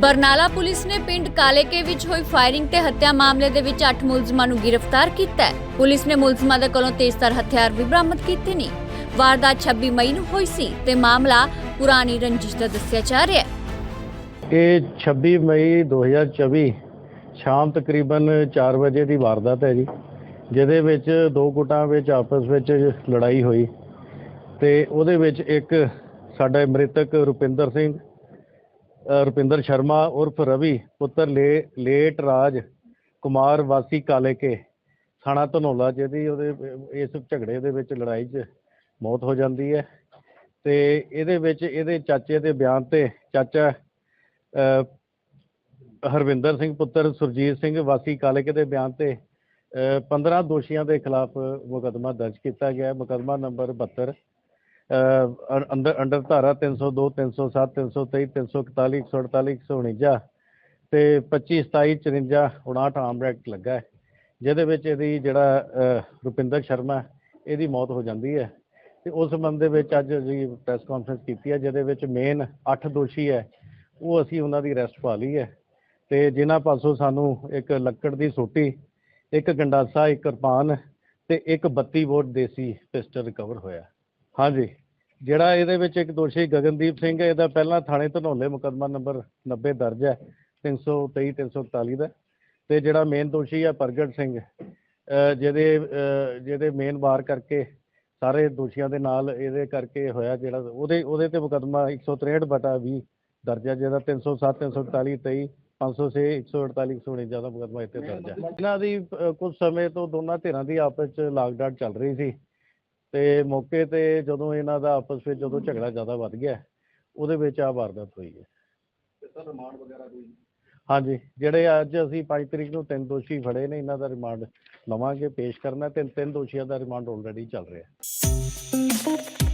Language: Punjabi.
ਬਰਨਾਲਾ ਪੁਲਿਸ ਨੇ ਪਿੰਡ ਕਾਲੇਕੇ ਵਿੱਚ ਹੋਈ ਫਾਇਰਿੰਗ ਤੇ ਹੱਤਿਆ ਮਾਮਲੇ ਦੇ ਵਿੱਚ 8 ਮੁਲਜ਼ਮਾਂ ਨੂੰ ਗ੍ਰਿਫਤਾਰ ਕੀਤਾ ਹੈ। ਪੁਲਿਸ ਨੇ ਮੁਲਜ਼ਮਾਂ ਦੇ ਕੋਲੋਂ ਤੇਜ਼ਧਾਰ ਹਥਿਆਰ ਵੀ ਬਰਾਮਦ ਕੀਤੇ ਨੇ। ਵਾਰਦਾਤ 26 ਮਈ ਨੂੰ ਹੋਈ ਸੀ ਤੇ ਮਾਮਲਾ ਪੁਰਾਣੀ ਰੰਜਿਸ਼ ਦਾ ਦੱਸਿਆ ਜਾ ਰਿਹਾ ਹੈ। ਇਹ 26 ਮਈ 2024 ਸ਼ਾਮ ਤਕਰੀਬਨ 4 ਵਜੇ ਦੀ ਵਾਰਦਾਤ ਹੈ ਜੀ, ਜਿਹਦੇ ਵਿੱਚ ਦੋ ਗੁੱਟਾਂ ਵਿੱਚ ਆਪਸ ਵਿੱਚ ਲੜਾਈ ਹੋਈ ਤੇ ਉਹਦੇ ਵਿੱਚ ਇੱਕ ਸਾਡਾ ਮ੍ਰਿਤਕ ਰੁਪਿੰਦਰ ਸਿੰਘ ਰੁਪਿੰਦਰ ਸ਼ਰਮਾ ਉਰਫ ਰਵੀ ਪੁੱਤਰ ਲੇ ਲੇਟ ਰਾਜ ਕੁਮਾਰ ਵਾਸੀ ਕਾਲੇਕੇ ਥਾਣਾ ਧਨੋਲਾ ਜਿਹਦੀ ਉਹਦੇ ਇਸ ਝਗੜੇ ਦੇ ਵਿੱਚ ਲੜਾਈ 'ਚ ਮੌਤ ਹੋ ਜਾਂਦੀ ਹੈ। ਤੇ ਇਹਦੇ ਵਿੱਚ ਇਹਦੇ ਚਾਚੇ ਦੇ ਬਿਆਨ ਤੇ ਚਾਚਾ ਹਰਵਿੰਦਰ ਸਿੰਘ ਪੁੱਤਰ ਸੁਰਜੀਤ ਸਿੰਘ ਵਾਸੀ ਕਾਲੇਕੇ ਦੇ ਬਿਆਨ ਤੇ ਅ, 15 ਦੋਸ਼ੀਆਂ ਦੇ ਖਿਲਾਫ ਮੁਕੱਦਮਾ ਦਰਜ ਕੀਤਾ ਗਿਆ ਹੈ। ਮੁਕੱਦਮਾ ਨੰਬਰ 72 ਅੰਦਰ, ਅੰਡਰ ਧਾਰਾ 302 307 323 341 148 149 ਤੇ 25 27 54 59 ਆਮ ਐਕਟ ਲੱਗਾ ਹੈ, ਜਿਹਦੇ ਵਿੱਚ ਇਹਦੀ ਜਿਹੜਾ ਰੁਪਿੰਦਰ ਸ਼ਰਮਾ ਇਹਦੀ ਮੌਤ ਹੋ ਜਾਂਦੀ ਹੈ ਤੇ ਉਸ ਸੰਬੰਧ ਦੇ ਵਿੱਚ ਅੱਜ ਅਸੀਂ ਪ੍ਰੈਸ ਕਾਨਫਰੰਸ ਕੀਤੀ ਹੈ, ਜਿਹਦੇ ਵਿੱਚ ਮੇਨ 8 ਦੋਸ਼ੀ ਹੈ, ਉਹ ਅਸੀਂ ਉਹਨਾਂ ਦੀ ਅਰੈਸਟ ਪਾ ਲਈ ਹੈ ਤੇ ਜਿਨ੍ਹਾਂ ਪਾਸੋਂ ਸਾਨੂੰ ਇੱਕ ਲੱਕੜ ਦੀ ਸੋਟੀ, ਇੱਕ ਗੰਡਾਸਾ, ਇੱਕ ਕਿਰਪਾਨ ਤੇ ਇੱਕ 32 ਬੋਰ ਦੇਸੀ ਪਿਸਟਲ ਰਿਕਵਰ ਹੋਇਆ। ਹਾਂਜੀ। ਜਿਹੜਾ ਇਹਦੇ ਵਿੱਚ ਇੱਕ ਦੋਸ਼ੀ ਗਗਨਦੀਪ ਸਿੰਘ ਹੈ, ਇਹਦਾ ਪਹਿਲਾਂ ਥਾਣੇ ਧਨੌਲੇ ਮੁਕੱਦਮਾ ਨੰਬਰ 90 ਦਰਜ ਹੈ 323 341 ਦਾ। ਤੇ ਜਿਹੜਾ ਮੇਨ ਦੋਸ਼ੀ ਹੈ ਪ੍ਰਗਟ ਸਿੰਘ ਜਿਹਦੇ ਜਿਹਦੇ ਮੇਨ ਵਾਰ ਕਰਕੇ ਸਾਰੇ ਦੋਸ਼ੀਆਂ ਦੇ ਨਾਲ ਇਹਦੇ ਕਰਕੇ ਹੋਇਆ ਜਿਹੜਾ, ਉਹਦੇ ਉਹਦੇ ਤੇ ਮੁਕੱਦਮਾ 163 ਬਟਾ 20 ਦਰਜ ਹੈ, ਜਿਹਦਾ 307 341 23 506 148 149 ਦਾ ਮੁਕੱਦਮਾ ਇੱਥੇ ਦਰਜ ਹੈ। ਇਹਨਾਂ ਦੀ ਕੁਝ ਸਮੇਂ ਤੋਂ ਦੋਨਾਂ ਧਿਰਾਂ ਦੀ ਆਪਸ ਚ ਲਾਗਡਾਟ ਚੱਲ ਰਹੀ ਸੀ। ਤੇ ਮੌਕੇ ਤੇ ਜਦੋਂ ਇਹਨਾਂ ਦਾ ਆਪਸ ਵਿੱਚ ਜਦੋਂ ਝਗੜਾ ਜ਼ਿਆਦਾ ਵੱਧ ਗਿਆ ਉਹਦੇ ਵਿੱਚ ਆ ਵਾਰਦਾਤ ਹੋਈ ਹੈ। ਹਾਂਜੀ ਜਿਹੜੇ ਅੱਜ ਅਸੀਂ 5 ਤਰੀਕ ਨੂੰ ਤਿੰਨ ਦੋਸ਼ੀ ਫੜੇ ਨੇ ਇਹਨਾਂ ਦਾ ਰਿਮਾਂਡ ਲਵਾਂਗੇ ਪੇਸ਼ ਕਰਨਾ। ਤਿੰਨ ਤਿੰਨ ਦੋਸ਼ੀਆਂ ਦਾ ਰਿਮਾਂਡ ਆਲਰੇਡੀ ਚੱਲ ਰਿਹਾ।